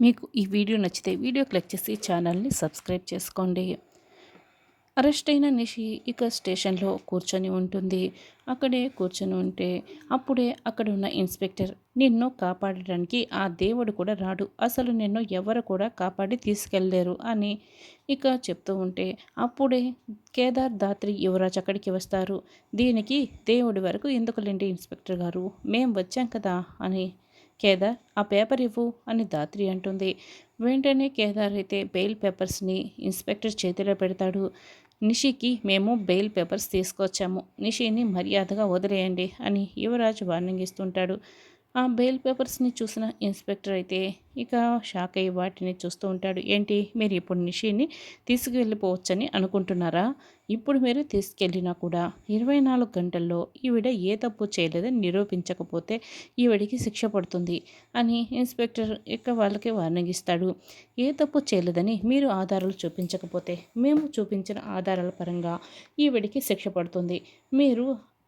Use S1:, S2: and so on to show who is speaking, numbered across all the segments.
S1: మీకు ఈ వీడియో నచ్చితే వీడియో క్లిక్ చేసి ఛానల్ని సబ్స్క్రైబ్ చేసుకోండి. అరెస్ట్ అయిన నిషి ఇక స్టేషన్లో కూర్చొని ఉంటుంది. అక్కడే కూర్చొని ఉంటే అప్పుడే అక్కడ ఉన్న ఇన్స్పెక్టర్ నిన్ను కాపాడడానికి ఆ దేవుడు కూడా రాడు. అసలు నిన్ను ఎవరు కూడా కాపాడి తీసుకెళ్ళలేరు అని ఇక చెప్తూ ఉంటే అప్పుడే కేదార్ దాత్రి యువరాజ్ అక్కడికి వస్తారు. దీనికి దేవుడి వరకు ఎందుకులేండి ఇన్స్పెక్టర్ గారు? మేం వచ్చాం కదా అని కేదార్ ఆ పేపర్ ఇవ్వు అని దాత్రి అంటుంది. వెంటనే కేదార్ అయితే బెయిల్ పేపర్స్ని ఇన్స్పెక్టర్ చేతిలో పెడతాడు. నిషికి మేము బెయిల్ పేపర్స్ తీసుకొచ్చాము. నిషిని మర్యాదగా వదిలేయండి అని యువరాజ్ వార్నింగ్ ఇస్తుంటాడు. ఆ బెయిల్ పేపర్స్ని చూసిన ఇన్స్పెక్టర్ అయితే ఇక షాక్ అయ్యి వాటిని చూస్తూ ఉంటాడు. ఏంటి? మీరు ఇప్పుడు నిషిని తీసుకువెళ్ళిపోవచ్చని అనుకుంటున్నారా? ఇప్పుడు మీరు తీసుకెళ్ళినా కూడా ఇరవై నాలుగు గంటల్లో ఈవిడ ఏ తప్పు చేయలేదని నిరూపించకపోతే ఈవిడికి శిక్ష పడుతుంది అని ఇన్స్పెక్టర్ ఇక వాళ్ళకి వార్నింగ్ ఇస్తాడు. ఏ తప్పు చేయలేదని మీరు ఆధారాలు చూపించకపోతే మేము చూపించిన ఆధారాల పరంగా ఈవిడికి శిక్ష పడుతుంది. మీరు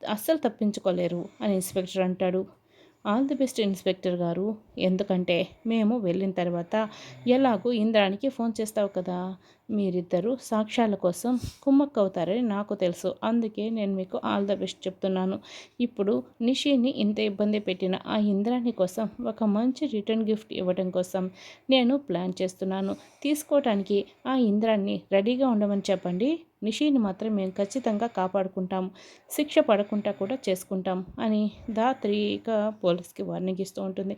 S1: అస్సలు తప్పించుకోలేరు అని ఇన్స్పెక్టర్ అంటాడు. ఆల్ ది బెస్ట్ ఇన్స్పెక్టర్ గారు. ఎందుకంటే మేము వెళ్ళిన తర్వాత ఎలాగో ఇంద్రానికి ఫోన్ చేస్తావు కదా? మీరిద్దరూ సాక్ష్యాల కోసం కుమ్మక్క అవుతారని నాకు తెలుసు. అందుకే నేను మీకు ఆల్ ద బెస్ట్ చెప్తున్నాను. ఇప్పుడు నిషిని ఇంత ఇబ్బంది పెట్టిన ఆ ఇంద్రాణి కోసం ఒక మంచి రిటర్న్ గిఫ్ట్ ఇవ్వడం కోసం నేను ప్లాన్ చేస్తున్నాను. తీసుకోవటానికి ఆ ఇంద్రాన్ని రెడీగా ఉండమని చెప్పండి. నిషిని మాత్రం మేము ఖచ్చితంగా కాపాడుకుంటాం శిక్ష పడకుండా కూడా చేసుకుంటాం అని ధాత్రి ఇక పోలీస్కి వార్నింగ్ ఇస్తూ ఉంటుంది.